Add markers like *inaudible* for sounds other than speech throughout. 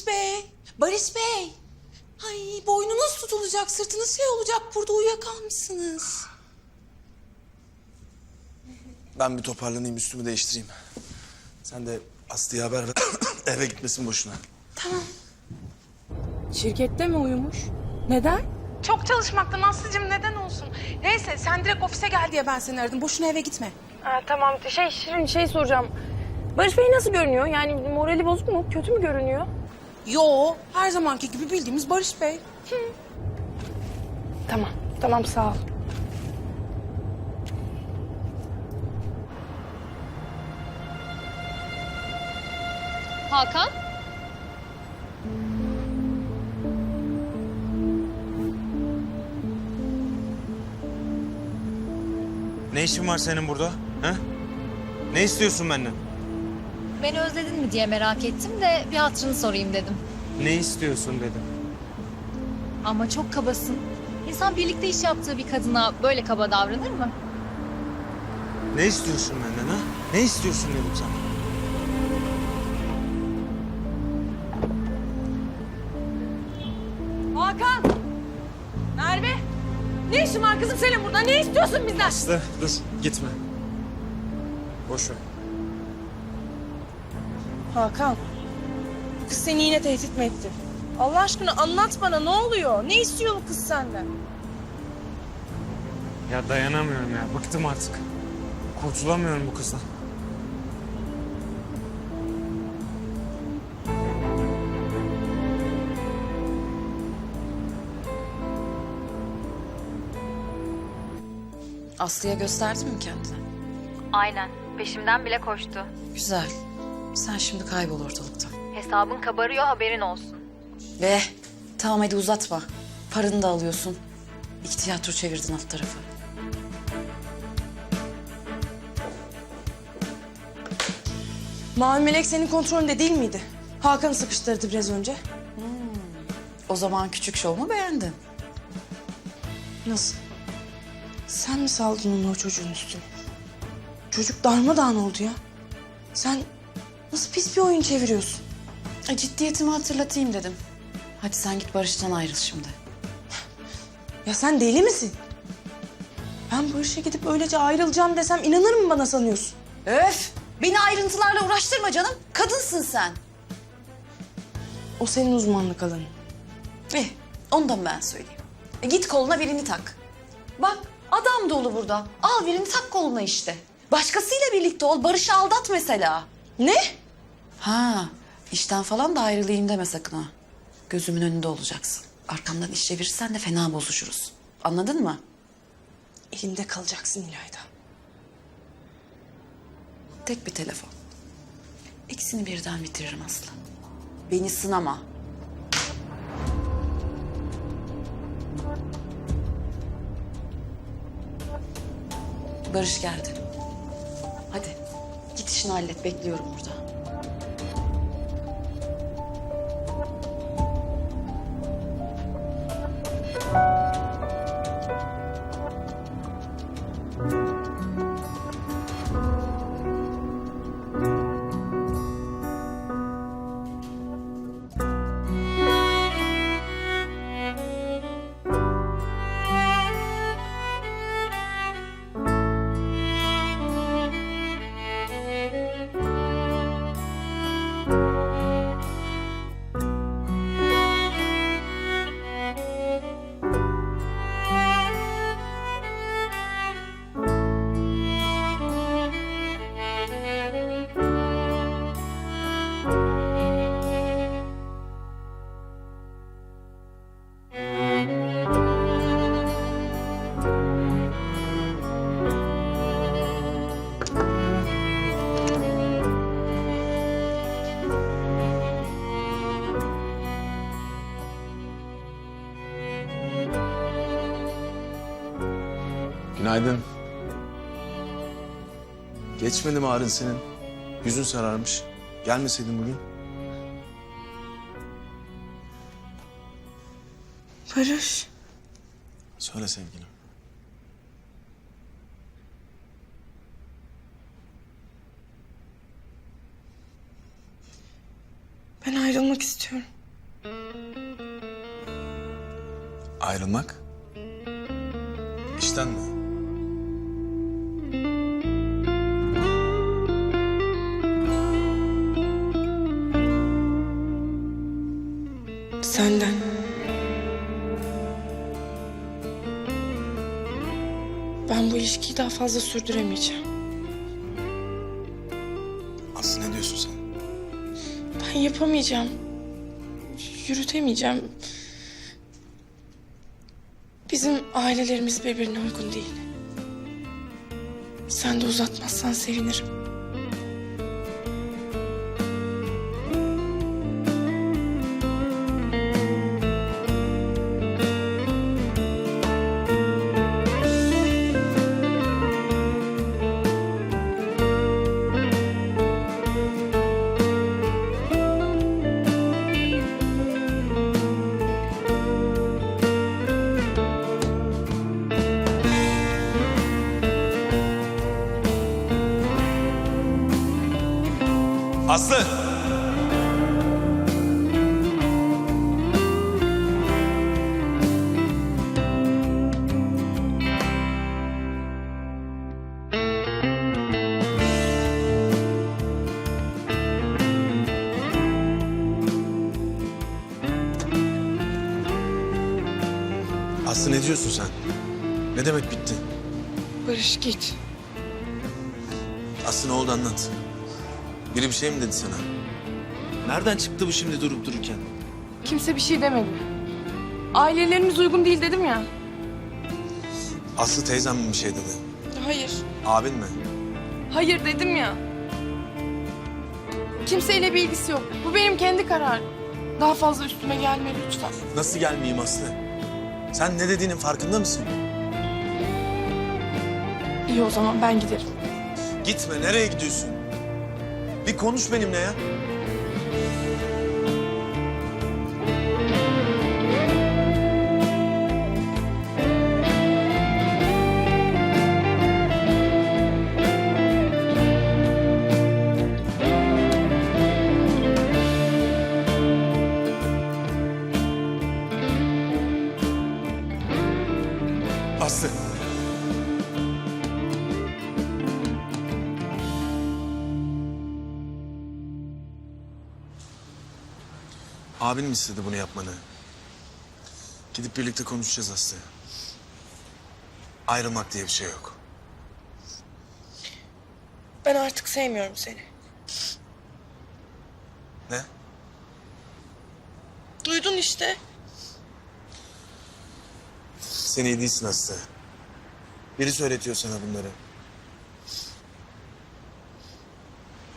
Barış Bey, Barış Bey. Ay boynunuz tutulacak, sırtınız şey olacak. Burada uyuyakalmışsınız. Ben bir toparlanayım, üstümü değiştireyim. Sen de Aslı'ya haber ver. *coughs* Eve gitmesin boşuna. Tamam. Şirkette mi uyumuş? Neden? Çok çalışmaktan Aslı'cığım neden olsun? Neyse sen direkt ofise gel diye ben seni aradım. Boşuna eve gitme. Ha, tamam şey Şirin şey soracağım. Barış Bey nasıl görünüyor? Yani morali bozuk mu? Kötü mü görünüyor? Yo, her zamanki gibi bildiğimiz Barış Bey. Tamam. Tamam sağ ol. Hakan? Ne işin var senin burada? Ha? Ne istiyorsun benden? Beni özledin mi diye merak ettim de bir hatırını sorayım dedim. Ne istiyorsun dedim. Ama çok kabasın. İnsan birlikte iş yaptığı bir kadına böyle kaba davranır mı? Ne istiyorsun benden ha? Ne istiyorsun dedim sana. Hakan! Merve! Ne işin var kızım senin burada? Ne istiyorsun bizden? Aslı dur gitme. Boş ver. Hakan. bu Kız seni yine tehdit mi etti? Allah aşkına anlat bana ne oluyor? Ne istiyor bu kız senden? Ya dayanamıyorum ya. Bıktım artık. Kurtulamıyorum bu kızdan. Aslı'ya gösterdin mi kendini? Aynen. Peşimden bile koştu. Güzel. Sen şimdi kaybol ortalıktan. Hesabın kabarıyor haberin olsun. Ve tamam hadi uzatma. Paranı da alıyorsun. İki tiyatro çevirdin alt tarafı. Mavi Melek senin kontrolünde değil miydi? Hakan'ı sıkıştırdı biraz önce. O zaman küçük şovumu beğendin. Nasıl? Sen mi saldın onu o çocuğun üstüne? Çocuk darmadağın oldu ya. Sen nasıl pis bir oyun çeviriyorsun? E, ciddiyetimi hatırlatayım dedim. Hadi sen git Barış'tan ayrıl şimdi. *laughs* Ya sen deli misin? Ben bu işe gidip öylece ayrılacağım desem inanır mı bana sanıyorsun? Öf! Beni ayrıntılarla uğraştırma canım. Kadınsın sen. O senin uzmanlık alanın. Eh, ondan ben söyleyeyim. E, git koluna birini tak. Bak adam dolu burada. Al birini tak koluna işte. Başkasıyla birlikte ol. Barış'ı aldat mesela. Ne? Ha, işten falan da ayrılayım deme sakın ha. Gözümün önünde olacaksın. Arkamdan iş çevirirsen de fena bozuşuruz. Anladın mı? Elimde kalacaksın İlayda. Tek bir telefon. İkisini birden bitiririm Aslı. Beni sınama. Barış geldi. Hadi işini hallet bekliyorum burada. Günaydın. Geçmedi mi ağrın senin? Yüzün sararmış. Gelmeseydin bugün. Barış. Söyle sevgilim. Ben ayrılmak ayrılmak istiyorum. Ayrılmak? Ben bu ilişkiyi daha fazla sürdüremeyeceğim. Aslı ne diyorsun sen? Ben yapamayacağım. Yürütemeyeceğim. Bizim ailelerimiz birbirine uygun değil. Sen de uzatmazsan sevinirim. Aslı! Aslı ne diyorsun sen? Ne demek bitti? Barış git. Aslı ne oldu anlat. Biri bir şey mi dedi sana? Nereden çıktı bu şimdi durup dururken? Kimse bir şey demedi. Ailelerimiz uygun değil dedim ya. Aslı teyzem mi bir şey dedi? Hayır. Abin mi? Hayır dedim ya. Kimseyle bir ilgisi yok. Bu benim kendi kararım. Daha fazla üstüme gelme lütfen. Nasıl gelmeyeyim Aslı? Sen ne dediğinin farkında mısın? İyi o zaman ben giderim. Gitme, nereye gidiyorsun? Bir konuş benimle ya. Abin mi istedi bunu yapmanı? Gidip birlikte konuşacağız Aslı. Ayrılmak diye bir şey yok. Ben artık sevmiyorum seni. Ne? Duydun işte. Sen iyi değilsin Aslı. Biri söyletiyor sana bunları.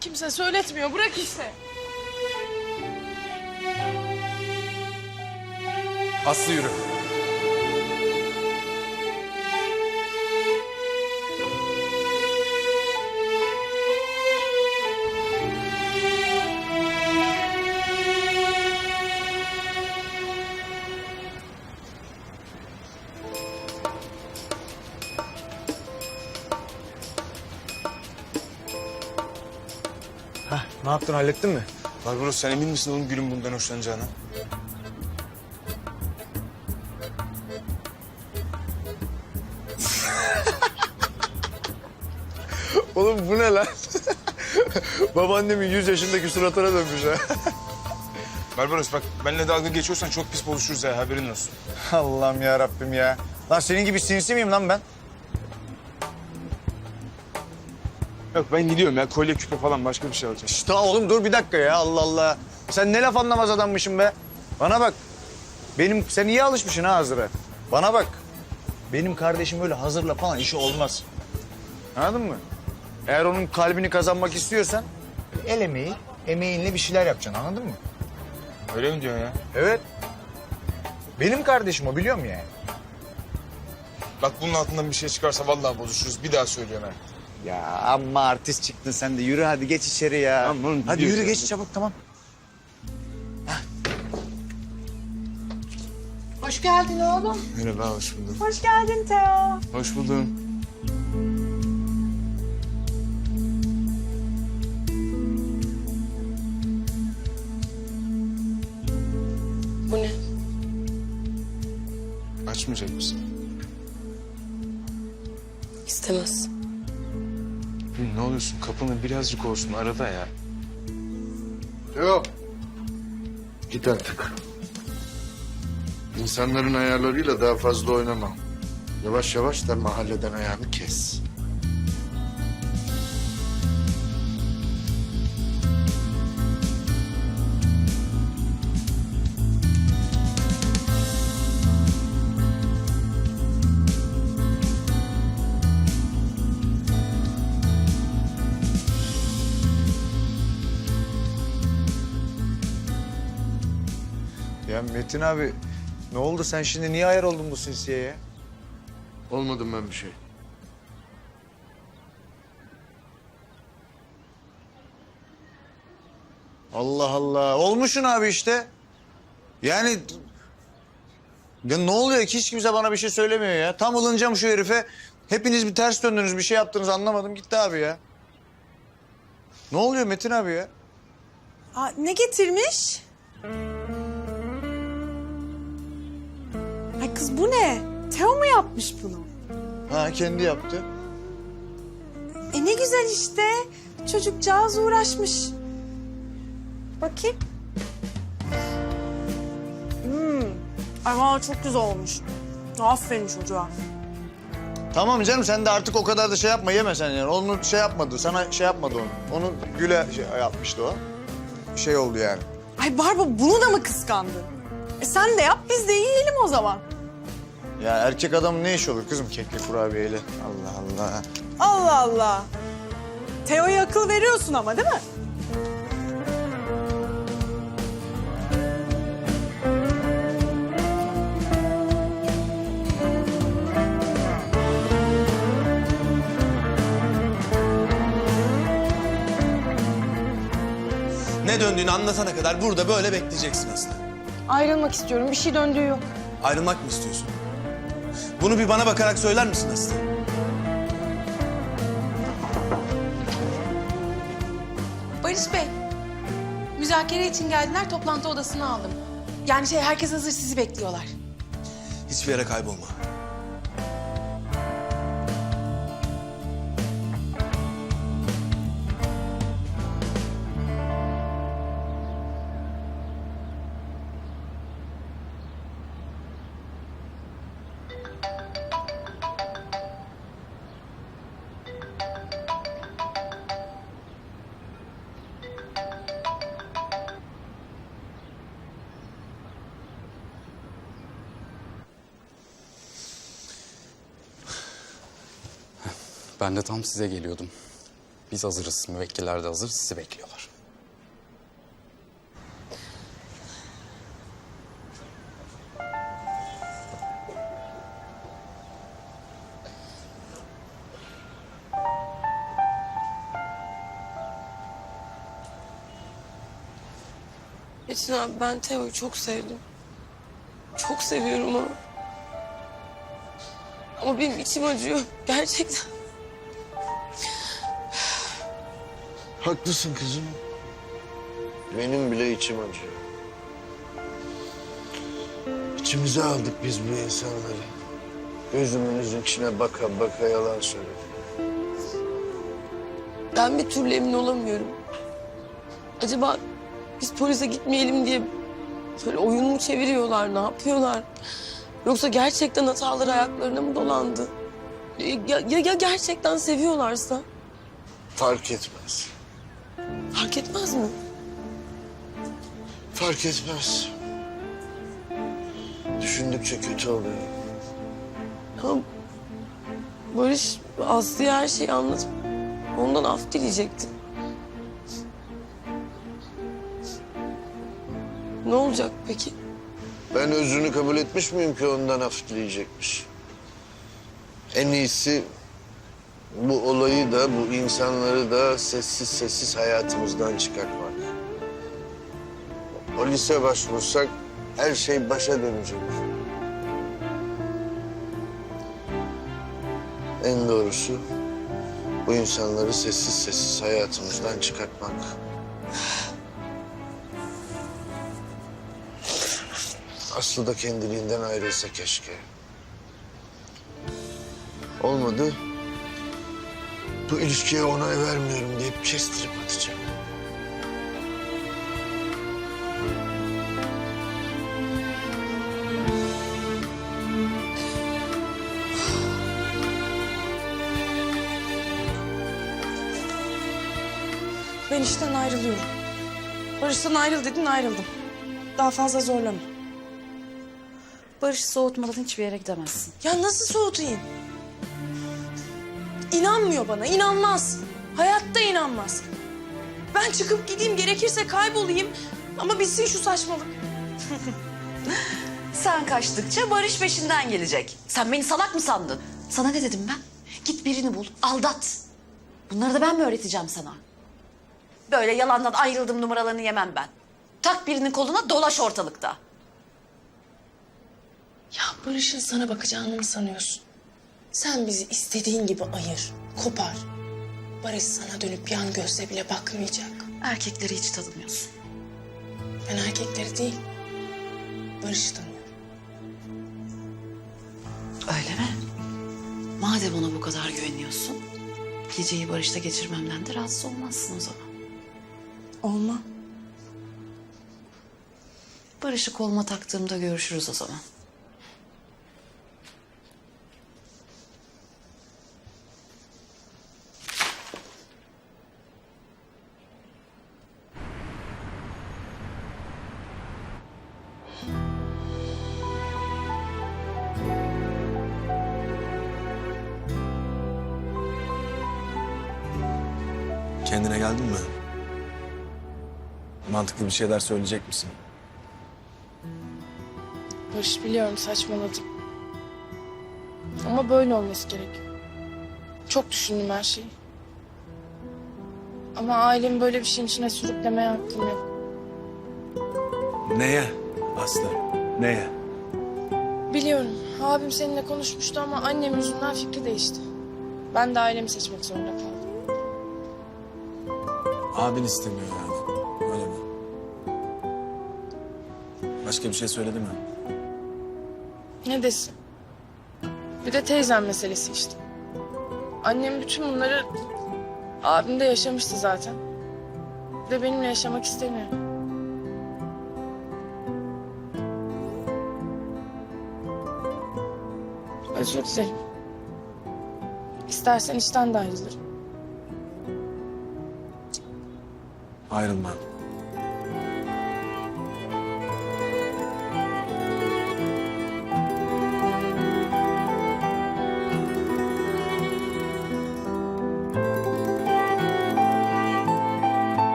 Kimse söyletmiyor. Bırak işte. Aslı yürü. Ne yaptın hallettin mi? Barbaros sen emin misin onun gülün bundan hoşlanacağına? Bu ne lan? *laughs* Babaannemin 100 yaşındaki suratına dönmüş ha. *laughs* Barbaros bak benimle dalga geçiyorsan çok pis buluşuruz ha haberin olsun. Allah'ım ya Rabbim ya. Lan senin gibi sinsi miyim lan ben? Yok ben gidiyorum ya kolye küpe falan başka bir şey alacağım. İşte oğlum dur bir dakika ya Allah Allah. Sen ne laf anlamaz adammışsın be. Bana bak. Benim sen iyi alışmışsın ha hazıra. Bana bak. Benim kardeşim öyle hazırla falan işi olmaz. Anladın mı? Eğer onun kalbini kazanmak istiyorsan el emeği, emeğinle bir şeyler yapacaksın anladın mı? Öyle mi diyorsun ya? Evet. Benim kardeşim o biliyor musun yani? Bak bunun altından bir şey çıkarsa vallahi bozuşuruz. Bir daha söylüyorum ha. Ya amma artist çıktın sen de. Yürü hadi geç içeri ya. Tamam oğlum, hadi gidiyoruz yürü ya. geç çabuk tamam. Hoş geldin oğlum. Merhaba hoş buldum. Hoş geldin Teo. Hoş buldum. Birazcık olsun arada ya. Yok. Git artık. İnsanların ayarlarıyla daha fazla oynama. Yavaş yavaş da mahalleden ayağını kes. Metin abi ne oldu sen şimdi niye ayar oldun bu sinsiye ya? Olmadım ben bir şey. Allah Allah. Olmuşsun abi işte. Yani... Ya ne oluyor ki hiç kimse bana bir şey söylemiyor ya. Tam ılınacağım şu herife. Hepiniz bir ters döndünüz bir şey yaptınız anlamadım gitti abi ya. Ne oluyor Metin abi ya? Aa, ne getirmiş? Ay kız bu ne? Teo mu yapmış bunu? Ha kendi yaptı. E ne güzel işte. Çocukcağız uğraşmış. Bakayım. Hmm. Ay valla çok güzel olmuş. Aferin çocuğa. Tamam canım sen de artık o kadar da şey yapma yeme sen yani. Onu şey yapmadı sana şey yapmadı onu. Onu Gül'e şey yapmıştı o. Şey oldu yani. Ay Barba bunu da mı kıskandın? E sen de yap biz de yiyelim o zaman. Ya erkek adamın ne işi olur kızım kekli kurabiyeyle. Allah Allah. Allah Allah. Teo'ya akıl veriyorsun ama değil mi? Ne döndüğünü anlatana kadar burada böyle bekleyeceksin Aslı. Ayrılmak istiyorum. Bir şey döndüğü yok. Ayrılmak mı istiyorsun? Bunu bir bana bakarak söyler misin Aslı? Barış Bey, müzakere için geldiler. Toplantı odasını aldım. Yani şey herkes hazır sizi bekliyorlar. Hiçbir yere kaybolma. Ben de tam size geliyordum. Biz hazırız, müvekkiller de hazır, sizi bekliyorlar. Metin abi ben Teo'yu çok sevdim. Çok seviyorum onu. Ama benim içim acıyor. Gerçekten. Haklısın kızım. Benim bile içim acıyor. İçimize aldık biz bu insanları. Gözümüzün içine baka baka yalan söyledik. Ben bir türlü emin olamıyorum. Acaba biz polise gitmeyelim diye böyle oyun mu çeviriyorlar, ne yapıyorlar? Yoksa gerçekten hataları ayaklarına mı dolandı? Ya, ya, ya gerçekten seviyorlarsa? Fark etmez. Fark etmez mi? Fark etmez. Düşündükçe kötü oluyor. Ama Barış Aslı'ya her şeyi anlatıp ondan af dileyecekti. Ne olacak peki? Ben özrünü kabul etmiş miyim ki ondan af dileyecekmiş? En iyisi bu olayı da bu insanları da sessiz sessiz hayatımızdan çıkartmak. Polise başvursak her şey başa dönecek. En doğrusu bu insanları sessiz sessiz hayatımızdan çıkartmak. Aslı da kendiliğinden ayrılsa keşke. Olmadı. Bu ilişkiye onay vermiyorum deyip kestirip atacağım. Ben işten ayrılıyorum. Barış'tan ayrıl dedin ayrıldım. Daha fazla zorlama. Barış'ı soğutmadan hiçbir yere gidemezsin. Ya nasıl soğutayım? İnanmıyor bana, inanmaz. Hayatta inanmaz. Ben çıkıp gideyim, gerekirse kaybolayım. Ama bitsin şu saçmalık. *laughs* Sen kaçtıkça Barış peşinden gelecek. Sen beni salak mı sandın? Sana ne dedim ben? Git birini bul, aldat. Bunları da ben mi öğreteceğim sana? Böyle yalandan ayrıldım numaralarını yemem ben. Tak birinin koluna dolaş ortalıkta. Ya Barış'ın sana bakacağını mı sanıyorsun? Sen bizi istediğin gibi ayır, kopar. Barış sana dönüp yan gözle bile bakmayacak. Erkekleri hiç tanımıyorsun. Ben erkekleri değil, Barış'ı tanıyorum. Öyle mi? Madem ona bu kadar güveniyorsun, geceyi Barış'ta geçirmemden de rahatsız olmazsın o zaman. Olma. Barış'ı koluma taktığımda görüşürüz o zaman. Kendine geldin mi? Mantıklı bir şeyler söyleyecek misin? Barış biliyorum saçmaladım. Ama böyle olması gerek. Çok düşündüm her şeyi. Ama ailemi böyle bir şeyin içine sürüklemeye hakkım yok. Neye Aslı? Neye? Biliyorum abim seninle konuşmuştu ama annem yüzünden fikri değişti. Ben de ailemi seçmek zorunda kaldım. Abin istemiyor yani. Öyle mi? Başka bir şey söyledi mi? Ne desin? Bir de teyzem meselesi işte. Annem bütün bunları abim de yaşamıştı zaten. Bir de benimle yaşamak istemiyor. Özür dilerim. İstersen işten de ayrılırım. Ayrılma.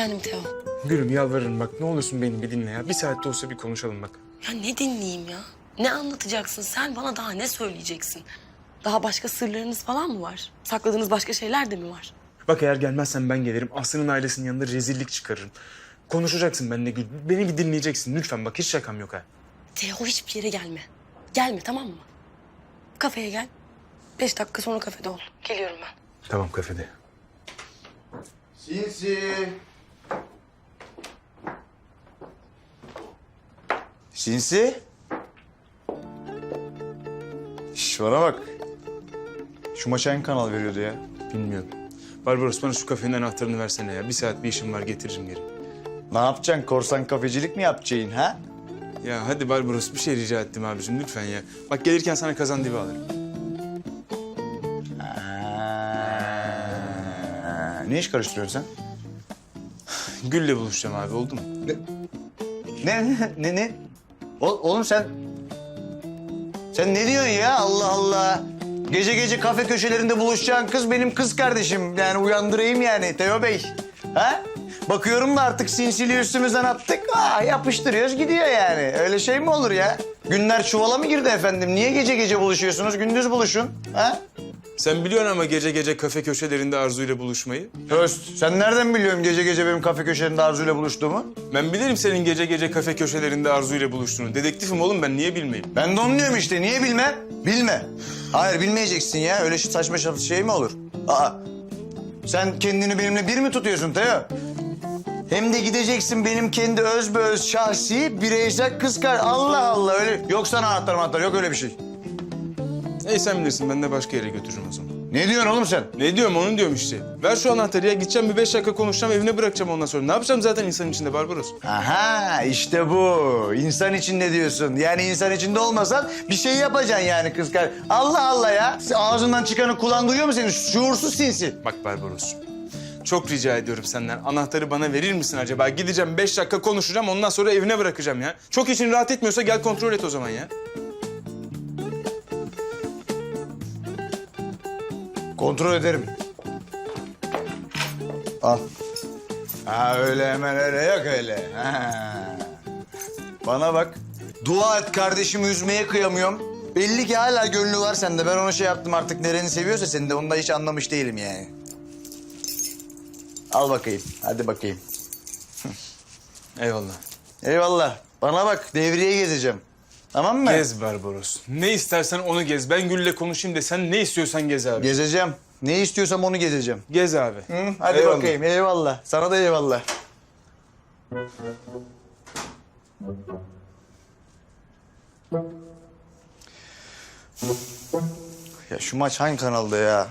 Efendim Teo. Gülüm yalvarırım bak ne olursun beni bir dinle ya. Bir saatte olsa bir konuşalım bak. Ya ne dinleyeyim ya? Ne anlatacaksın? Sen bana daha ne söyleyeceksin? Daha başka sırlarınız falan mı var? Sakladığınız başka şeyler de mi var? Bak eğer gelmezsen ben gelirim. Aslı'nın ailesinin yanında rezillik çıkarırım. Konuşacaksın benimle Gül. Beni bir dinleyeceksin lütfen bak hiç şakam yok ha. Teo hiçbir yere gelme. Gelme tamam mı? Kafeye gel. Beş dakika sonra kafede ol. Geliyorum ben. Tamam kafede. Sinsi. Sinsi. Şş bana bak. Şu maça hangi kanal veriyordu ya? Bilmiyorum. Barbaros bana şu kafenin anahtarını versene ya. Bir saat bir işim var getiririm geri. Ne yapacaksın? Korsan kafecilik mi yapacaksın ha? Ya hadi Barbaros bir şey rica ettim abicim lütfen ya. Bak gelirken sana kazan dibi alırım. Ha, ne iş karıştırıyorsun sen? Gül'le buluşacağım abi oldu mu? Ne *laughs* ne ne? Oğlum sen sen ne diyorsun ya Allah Allah. Gece gece kafe köşelerinde buluşacağın kız benim kız kardeşim. Yani uyandırayım yani Teo Bey. Ha? Bakıyorum da artık sinsiliği üstümüzden attık. Aa, yapıştırıyoruz gidiyor yani. Öyle şey mi olur ya? Günler çuvala mı girdi efendim? Niye gece gece buluşuyorsunuz? Gündüz buluşun. Ha? Sen biliyorsun ama gece gece kafe köşelerinde Arzu ile buluşmayı. Höst, sen nereden biliyorsun gece gece benim kafe köşelerinde Arzu ile buluştuğumu? Ben bilirim senin gece gece kafe köşelerinde Arzu ile buluştuğunu. Dedektifim oğlum ben niye bilmeyeyim? Ben de onu diyorum işte. Niye bilme? Bilme. Hayır bilmeyeceksin ya. Öyle saçma sapan şey mi olur? Aa. Sen kendini benimle bir mi tutuyorsun Teo? Hem de gideceksin benim kendi öz be öz şahsi bireysel kız kar. Allah Allah öyle. Yok sana anahtar anahtar yok öyle bir şey. Ey sen bilirsin ben de başka yere götürürüm o zaman. Ne diyorsun oğlum sen? Ne diyorum onu diyorum işte. Ver şu anahtarı ya gideceğim bir beş dakika konuşacağım evine bırakacağım ondan sonra. Ne yapacağım zaten insan içinde Barbaros? Aha işte bu. İnsan içinde diyorsun. Yani insan içinde olmasan bir şey yapacaksın yani kız kar. Allah Allah ya. Ağzından çıkanı kulağın duyuyor mu senin? Şuursuz sinsi. Bak Barbaros. Çok rica ediyorum senden. Anahtarı bana verir misin acaba? Gideceğim beş dakika konuşacağım ondan sonra evine bırakacağım ya. Çok için rahat etmiyorsa gel kontrol et o zaman ya. Kontrol ederim. Al. Ha öyle hemen öyle yok öyle. Ha. Bana bak. Dua et kardeşimi üzmeye kıyamıyorum. Belli ki hala gönlü var sende. Ben ona şey yaptım artık nereni seviyorsa seni de onu da hiç anlamış değilim yani. Al bakayım. Hadi bakayım. Eyvallah. Eyvallah. Bana bak devriye gezeceğim. Tamam mı? Gez Barbaros. Ne istersen onu gez. Ben Gül'le konuşayım de sen ne istiyorsan gez abi. Gezeceğim. Ne istiyorsam onu gezeceğim. Gez abi. Hı, hadi Eyvallah. bakayım. Eyvallah. Sana da eyvallah. Ya şu maç hangi kanalda ya?